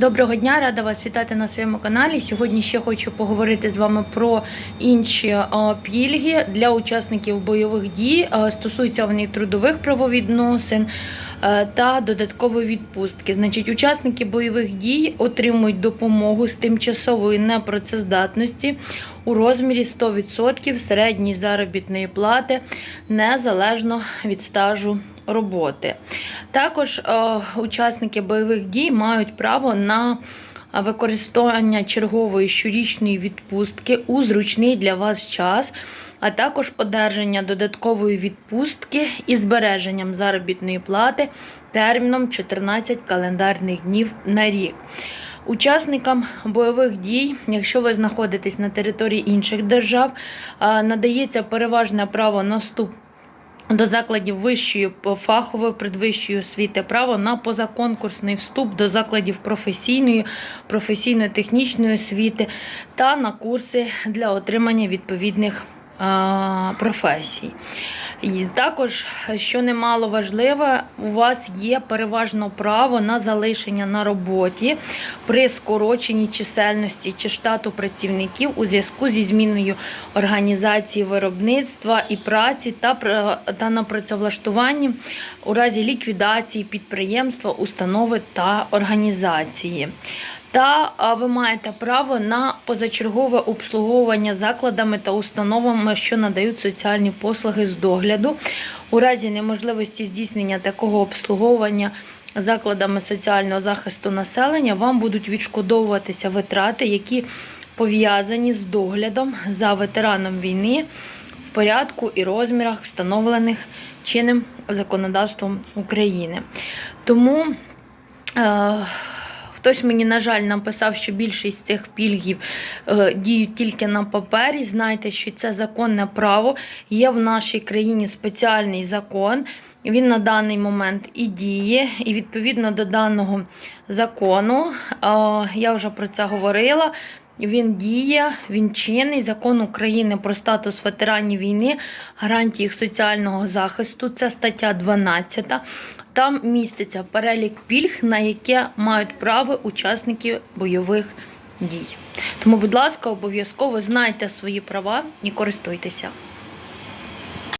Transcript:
Доброго дня, рада вас вітати на своєму каналі. Сьогодні ще хочу поговорити з вами про інші е, пільги для учасників бойових дій. Е, Стосуються вони трудових правовідносин е, та додаткової відпустки. Значить, учасники бойових дій отримують допомогу з тимчасової непрацездатності у розмірі 100% середньої заробітної плати незалежно від стажу роботи. Також е, учасники бойових дій мають право на використання чергової щорічної відпустки у зручний для вас час, а також одержання додаткової відпустки із збереженням заробітної плати терміном 14 календарних днів на рік. Учасникам бойових дій, якщо ви знаходитесь на території інших держав, надається переважне право на вступ до закладів вищої фахової предвищої освіти, право на позаконкурсний вступ до закладів професійної, професійно-технічної освіти та на курси для отримання відповідних професій. І також, що немало важливе, у вас є переважно право на залишення на роботі при скороченні чисельності чи штату працівників у зв'язку зі зміною організації виробництва і праці та, та на працевлаштуванні у разі ліквідації підприємства, установи та організації. Та ви маєте право на позачергове обслуговування закладами та установами, що надають соціальні послуги з догляду. У разі неможливості здійснення такого обслуговування закладами соціального захисту населення вам будуть відшкодовуватися витрати, які пов'язані з доглядом за ветераном війни в порядку і розмірах, встановлених чинним законодавством України. Тому. Е- Хтось мені, на жаль, написав, що більшість цих пільгів е, діють тільки на папері. Знайте, що це законне право. Є в нашій країні спеціальний закон. Він на даний момент і діє, і відповідно до даного закону, е, я вже про це говорила. Він діє, він чинний закон України про статус ветеранів війни, гарантії їх соціального захисту. Це стаття 12. Там міститься перелік пільг, на яке мають право учасники бойових дій. Тому, будь ласка, обов'язково знайте свої права і користуйтеся.